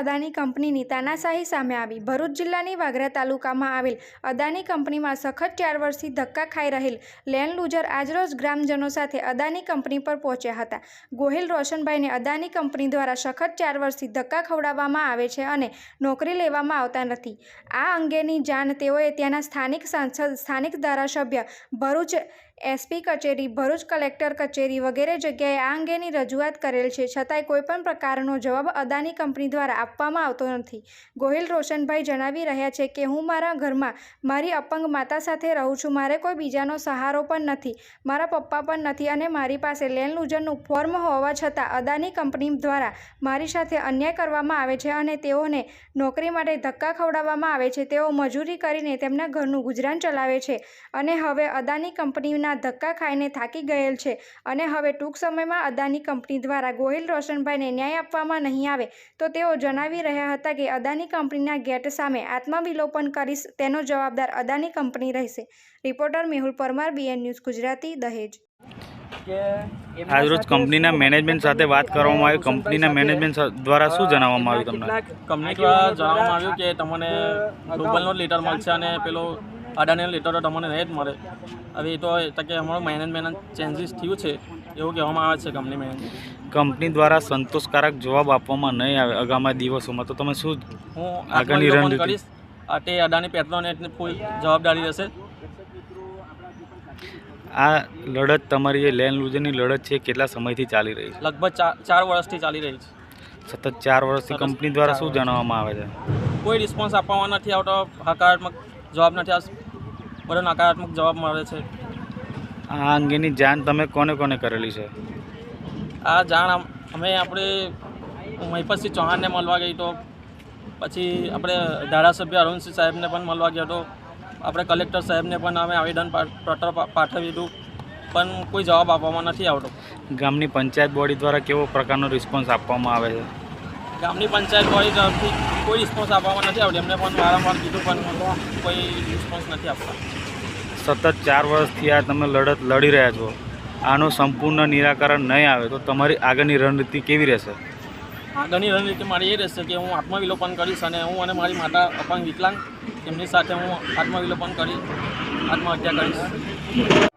અદાની કંપનીની તાનાશાહી સામે આવી. ભરૂચ જિલ્લાની વાગરા તાલુકામાં આવેલ અદાની કંપનીમાં સખત ચાર વર્ષથી ધક્કા ખાઈ રહેલ લેન્ડ લૂઝર આજરોજ ગ્રામજનો સાથે અદાની કંપની પર પહોંચ્યા હતા. ગોહિલ રોશનભાઈને અદાની કંપની દ્વારા સખત ચાર વર્ષથી ધક્કા ખવડાવવામાં આવે છે અને નોકરી લેવામાં આવતા નથી. આ અંગેની જાણ તેઓએ ત્યાંના સ્થાનિક સાંસદ, સ્થાનિક ધારાસભ્ય ભરૂચ એસપી કચેરી, ભરૂચ કલેક્ટર કચેરી વગેરે જગ્યાએ આ અંગેની રજૂઆત કરેલ છે. છતાંય કોઈપણ પ્રકારનો જવાબ અદાની કંપની દ્વારા આપવામાં આવતો નથી. ગોહિલ રોશનભાઈ જણાવી રહ્યા છે કે, હું મારા ઘરમાં મારી અપંગ માતા સાથે રહું છું. મારે કોઈ બીજાનો સહારો પણ નથી. મારા પપ્પા પણ નથી અને મારી પાસે લેન્ડ લૂઝરનું ફોર્મ હોવા છતાં અદાની કંપની દ્વારા મારી સાથે અન્યાય કરવામાં આવે છે અને તેઓને નોકરી માટે ધક્કા ખવડાવવામાં આવે છે. તેઓ મજૂરી કરીને તેમના ઘરનું ગુજરાન ચલાવે છે અને હવે અદાની કંપનીના ધક્કા ખાઈને થાકી ગયેલ છે અને હવે ટૂંક સમયમાં અદાની કંપની દ્વારા ગોહિલ રોશનભાઈને ન્યાય આપવામાં નહીં આવે તો તેઓ જણાવી રહ્યા હતા કે અદાની કંપનીના ગેટ સામે આત્મવિલોપન કરીશ તેનો જવાબદાર અદાની કંપની રહેશે. Reporter Mehul Parmar BN news Gujarati Dahej. આજરોજ કંપનીના મેનેજમેન્ટ સાથે વાત કરવામાં આવી. કંપનીના મેનેજમેન્ટ દ્વારા શું જણાવવામાં આવ્યું તમને? કંપની દ્વારા જણાવવામાં આવ્યું કે તમને ગ્લોબલનો લીટર મળશે અને પેલો અડાણીનો લેટર તો તમને નહીં જ મળે. હવે એ તો કે અમારું મેનેજમેન્ટ ચેન્જીસ થયું છે એવું કહેવામાં આવે છે કંપની મેનેજમેન્ટ કંપની દ્વારા સંતોષકારક જવાબ આપવામાં નહીં આવે આગામી દિવસોમાં. તો તમે શું હું આગળની રણનીતિ? કરીશ. આ તે અડાની પેટ્રોનેટની ફૂલ જવાબદારી રહેશે. આ લડત તમારી જે લેન્ડ લૂઝરની લડત છે કેટલા સમયથી ચાલી રહી છે? લગભગ ચાર વર્ષથી ચાલી રહી છે. સતત ચાર વર્ષથી કંપની દ્વારા શું જણાવવામાં આવે છે? કોઈ રિસ્પોન્સ આપવામાં નથી આવતો હકારાત્મક જવાબ નથી આવતો. બધો નકારાત્મક જવાબ મળે છે. આ અંગેની જાણ તમે કોને કોને કરેલી છે? આ જાણ અમે આપણે મહિપતસિંહ ચૌહાણને મળવા ગઈ તો પછી આપણે ધારાસભ્ય અરુણસિંહ સાહેબને પણ મળવા ગયો હતો આપણે કલેક્ટર સાહેબને પણ અમે આવેદન પત્ર પાઠવ્યું હતું પણ કોઈ જવાબ આપવામાં નથી આવતો. ગામની પંચાયત બોડી દ્વારા કેવો પ્રકારનો રિસ્પોન્સ આપવામાં આવે છે? ગામની પંચાયત કોઈ તરફથી કોઈ રિસ્પોન્સ આપવામાં નથી આવતો. એમને પણ વારંવાર કીધું પણ કોઈ રિસ્પોન્સ નથી આપતા. સતત ચાર વર્ષથી આ તમે લડત લડી રહ્યા છો. આનું સંપૂર્ણ નિરાકરણ નહીં આવે તો તમારી આગળની રણનીતિ કેવી રહેશે? આગળની રણનીતિ મારી એ રહેશે કે હું આત્મવિલોપન કરીશ અને હું અને મારી માતા અપંગ વિકલાંગ એમની સાથે હું આત્મવિલોપન કરી આત્મહત્યા કરીશ.